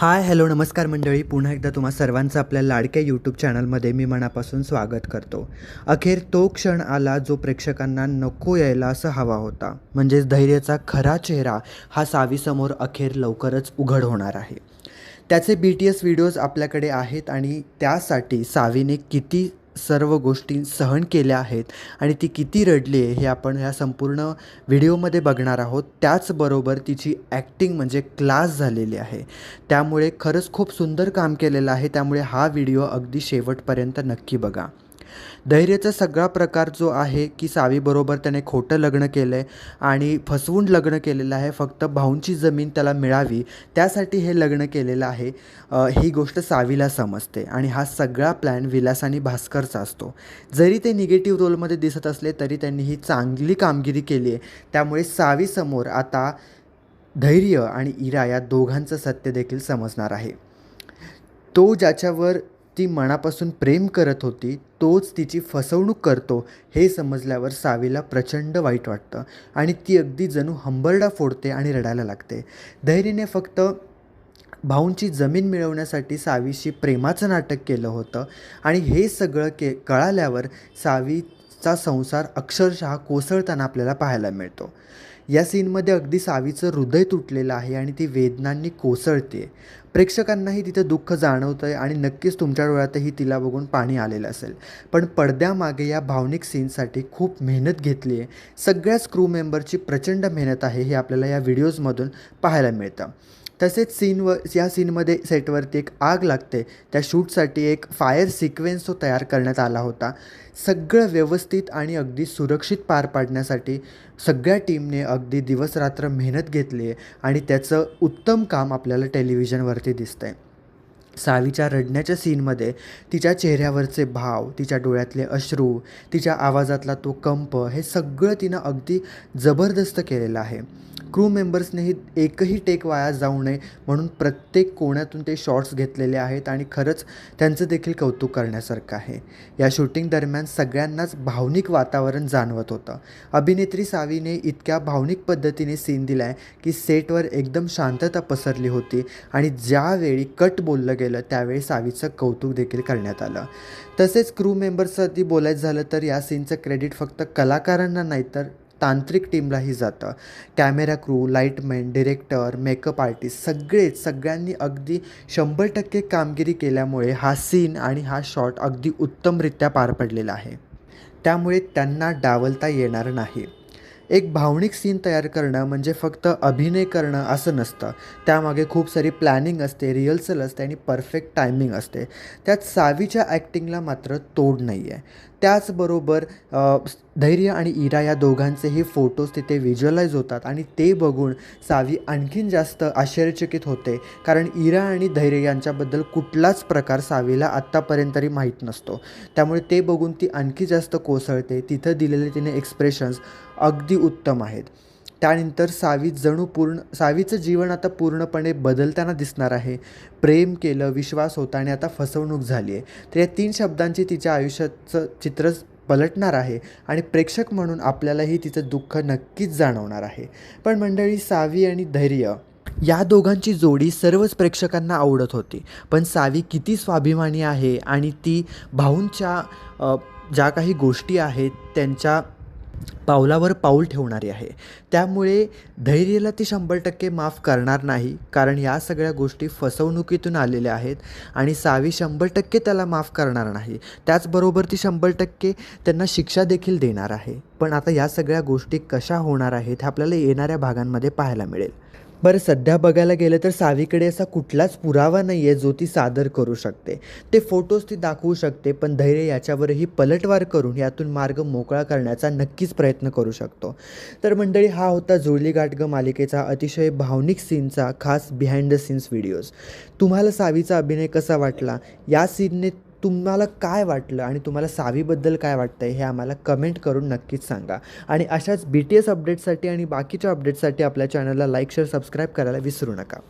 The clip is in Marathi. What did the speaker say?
हाय हॅलो नमस्कार मंडळी. पुन्हा एकदा तुम्हा सर्वांचं आपल्या लाडक्या यूट्यूब चॅनलमध्ये मी मनापासून स्वागत करतो. अखेर तो क्षण आला जो प्रेक्षकांना नको यायला असं हवा होता. म्हणजेच धैर्याचा खरा चेहरा हा सावीसमोर अखेर लवकरच उघड होणार आहे. त्याचे बी टी एस व्हिडिओज आपल्याकडे आहेत आणि त्यासाठी सावीने किती सर्व गोष्टी सहन केल्या आहेत आणि ती किती रडली आहे हे आपण ह्या संपूर्ण व्हिडिओमध्ये बघणार आहोत. त्याचबरोबर तिची ॲक्टिंग म्हणजे क्लास झालेली आहे. त्यामुळे खरंच खूप सुंदर काम केलेलं आहे. त्यामुळे हा व्हिडिओ अगदी शेवटपर्यंत नक्की बघा. धैर्याचा सगळा प्रकार जो आहे की सावीबरोबर त्याने खोटं लग्न केलं आहे आणि फसवून लग्न केलेलं आहे. फक्त भाऊंची जमीन त्याला मिळावी त्यासाठी हे लग्न केलेलं आहे. ही गोष्ट सावीला समजते आणि हा सगळा प्लॅन विलास आणि भास्करचा असतो. जरी ते निगेटिव्ह रोलमध्ये दिसत असले तरी त्यांनी ही चांगली कामगिरी केली आहे. त्यामुळे सावीसमोर आता धैर्य आणि इरा या दोघांचं सत्य देखील समजणार आहे. तो ज्याच्यावर ती मनापासून प्रेम करत होती तोच तिची फसवणूक करतो हे समजल्यावर सावीला प्रचंड वाईट वाटतं आणि ती अगदी जणू हंबरडा फोडते आणि रडायला लागते. धैर्यने फक्त भाऊंची जमीन मिळवण्यासाठी सावीशी प्रेमाचं नाटक केलं होतं आणि हे सगळं के कळाल्यावर सावीचा संसार अक्षरशः कोसळताना आपल्याला पाहायला मिळतो. या सीनमध्ये अगदी सावीचं हृदय तुटलेलं आहे आणि ती वेदनांनी कोसळते. प्रेक्षकांनाही तिथं दुःख जाणवतं आहे आणि नक्कीच तुमच्या डोळ्यातही तिला बघून पाणी आलेलं असेल. पण पडद्यामागे या भावनिक सीनसाठी खूप मेहनत घेतली आहे. सगळ्याच क्रू मेंबरची प्रचंड मेहनत आहे हे आपल्याला या व्हिडिओजमधून पाहायला मिळतं. तसेच सीनवर या सीनमध्ये सेटवरती एक आग लागते. त्या शूटसाठी एक फायर सिक्वेन्स तो तयार करण्यात आला होता. सगळं व्यवस्थित आणि अगदी सुरक्षित पार पाडण्यासाठी सगळ्या टीमने अगदी दिवसरात्र मेहनत घेतली आहे आणि त्याचं उत्तम काम आपल्याला टेलिव्हिजनवरती दिसतं आहे सावीच्या रडण्याच्या सीनमध्ये तिच्या चेहऱ्यावरचे भाव तिच्या डोळ्यातले अश्रू तिच्या आवाजातला तो कंप हे सगळं तिनं अगदी जबरदस्त केलेलं आहे. क्रू मेंबर्सनेही एकही टेक वाया जाऊ नये म्हणून प्रत्येक कोण्यातून ते शॉट्स घेतलेले आहेत आणि खरंच त्यांचं देखील कौतुक करण्यासारखं आहे. या शूटिंग दरम्यान सगळ्यांनाच भावनिक वातावरण जाणवत होतं. अभिनेत्री सावीने इतक्या भावनिक पद्धतीने सीन दिला आहे की सेटवर एकदम शांतता पसरली होती आणि ज्यावेळी कट बोललं गेलं त्यावेळी सावीचं कौतुक देखील करण्यात आलं. तसेच क्रू मेंबर्ससाठी बोलायचं झालं तर या सीनचं क्रेडिट फक्त कलाकारांना नाही तर तांत्रिक टीमलाही जातं. Camera crew lightman director makeup artist सगळेच सगळ्यांनी अगदी शंभर टक्के कामगिरी केल्यामुळे हा सीन आणि हा शॉट अगदी उत्तमरित्या पार पडलेला आहे. त्यामुळे त्यांना डावलता येणार नाही. एक भावनिक सीन तयार करणं म्हणजे फक्त अभिनय करणं असं नसतं. त्यामागे खूप सारी प्लॅनिंग असते रिहर्सल असते आणि परफेक्ट टायमिंग असते. त्यात सावीच्या ॲक्टिंगला मात्र तोड नाही आहे त्याचबरोबर धैर्य आणि इरा या दोघांचेही फोटोज तिथे व्हिज्युअलाइज होतात. आणि ते बघून सावी आणखीन जास्त आश्चर्यचकित होते. कारण इरा आणि धैर्य यांच्याबद्दल कुठलाच प्रकार सावीला आत्तापर्यंत तरी माहीत नसतो. त्यामुळे ते बघून ती आणखी जास्त कोसळते. तिथं दिलेले तिने एक्सप्रेशन्स अगदी उत्तम आहेत. त्यानंतर सावी जणू पूर्ण सावीचं जीवन आता पूर्णपणे बदलताना दिसणार आहे. प्रेम केलं विश्वास होता आणि आता फसवणूक झाली आहे. तर या तीन शब्दांची तिच्या आयुष्याचं चित्र पलटणार आहे आणि प्रेक्षक म्हणून आपल्यालाही तिचं दुःख नक्कीच जाणवणार आहे. पण मंडळी सावी आणि धैर्य या दोघांची जोडी सर्वच प्रेक्षकांना आवडत होती. पण सावी किती स्वाभिमानी आहे आणि ती भाऊंच्या ज्या काही गोष्टी आहेत त्यांच्या पावलावर पाऊल ठेवणारी आहे. त्यामुळे धैर्यला ती शंभर टक्के माफ करणार नाही कारण या सगळ्या गोष्टी फसवणुकीतून आलेल्या आहेत आणि सावी शंभर टक्के त्याला माफ करणार नाही. त्याचबरोबर ती शंभर टक्के त्यांना शिक्षा देखील देणार आहे. पण आता या सगळ्या गोष्टी कशा होणार आहेत हे आपल्याला येणाऱ्या भागांमध्ये पाहायला मिळेल. बरं सध्या बघायला गेलं तर सावीकडे असा कुठलाच पुरावा नाही आहे जो ती सादर करू शकते. ते फोटोज ती दाखवू शकते पण धैर्य याच्यावरही पलटवार करून यातून मार्ग मोकळा करण्याचा नक्कीच प्रयत्न करू शकतो. तर मंडळी हा होता जुळली गाठग मालिकेचा अतिशय भावनिक सीनचा खास बिहाइंड द सीन्स व्हिडिओज तुम्हाला सावीचा अभिनय कसा वाटला? या सीनने तुम्हाला काय वाटलं आणि तुम्हाला सावीबद्दल काय वाटतं आहे हे आम्हाला कमेंट करून नक्कीच सांगा. आणि अशाच बी टी एस अपडेट्ससाठी आणि बाकीच्या अपडेट्ससाठी आपल्या चॅनलला लाईक शेअर सबस्क्राईब करायला विसरू नका.